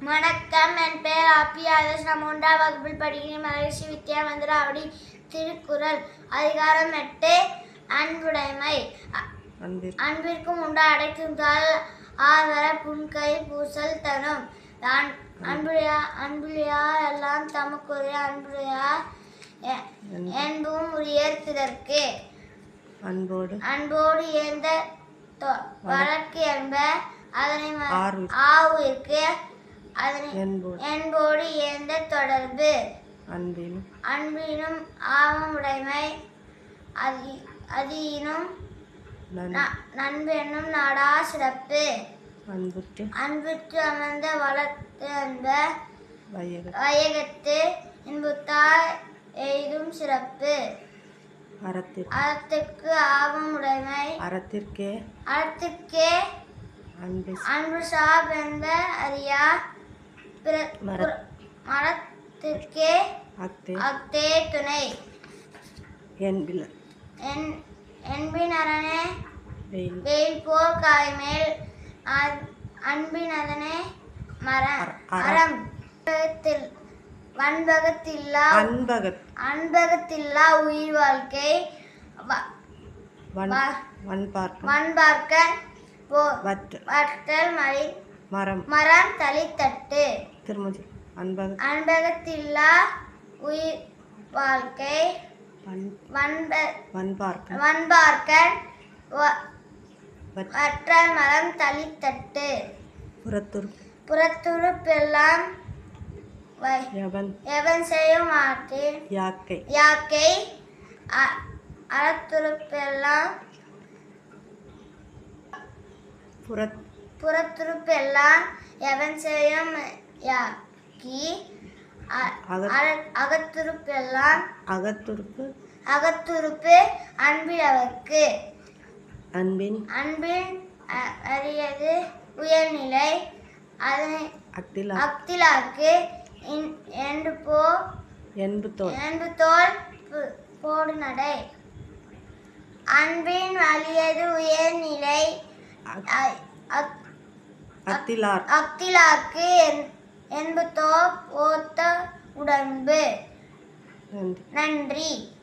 வணக்கம். என் பெயர் ஆபி ஆதர்ஷ். நான் மூன்றாம் வகுப்பில் படிக்கிறேன். மகரிஷி வித்யா மந்திராவடி திருக்குறள். அதிகாரம் எட்டு. அன்புடைமை. அன்பிற்கும் உண்டா. அடைக்குங்கால் ஆவர புன்கை பூசல் தரும் அன்- அன்புடையா அன்புடையா எல்லாம் தமக்குரிய அன்புடையா என்பும் பிறர்க்கு. அன்போடு அன்போடு ஏந்த தொ- வழக்கு என்ப அதனை அதனை என்போடு ஏந்த தொடர்பு. அன்பினும் அன்பினும் ஆவமுடைமை அதி அதியினும் நன். ந- நண்பென்னும் நாடா சிறப்பு. அன்புக்கு அன்பிற்கு அமர்ந்த வளர்த்து என்ப வையக வையகத்து இன்புத்தால் எய்தும் சிறப்பு. அறத்திற்கு அறத்துக்கு ஆவமுடைமை அறத்திற்கே. அறத்துக்கே அன்பு அன்பு அறியா. பிற மர- புற- மரத்திற்கே அத்தே. துணை. என்பில என் என்பினரனே வெயில். போர் காய்மேல் அன்பினதனே மர அற- அற- அறம். வன்பகத்தில் வன்பகத்தில்லா அன்பகத் அன்பகத்தில்லா உயிர் வாழ்க்கை வன்பார்க்க வன்பார்க்க வற்றல் மழை மரம். மரம் தளித்தட்டு திருமதி அன்பக அன்பகத்தில்லா உயிர் வாழ்க்கை. வன் வன்ப வன்பார்க்க வன்பார்க்கன். வ- வற்- வற்றல் மரம் தளித்தட்டு புறத்துரு. யவன் எவன் செய்யும் மாட்டேன் யாக்கை. யாக்கை. அ- அறத்துறுப்பெல்லாம் புறத் புறத்துறுப்பெல்லாம் எவன் செய்யும் யாக்கி அ- அகத்- அற- அகத்துறுப்பெல்லாம் அகத்துறுப்பு அகத்துறுப்பு அன்பிலவர்க்கு. அன்பின் அன்பின் அரியது உயர்நிலை அதனை அக்திலா அக்திலாக்கு என்று போ என்பு தோல். என்று தோல் போடு நடை அன்பின் வலியது உயர்நிலை அக்- அத்திலார். அக்திலாக்கு என்- என்பதோ போத்த உடம்பு நன்றி.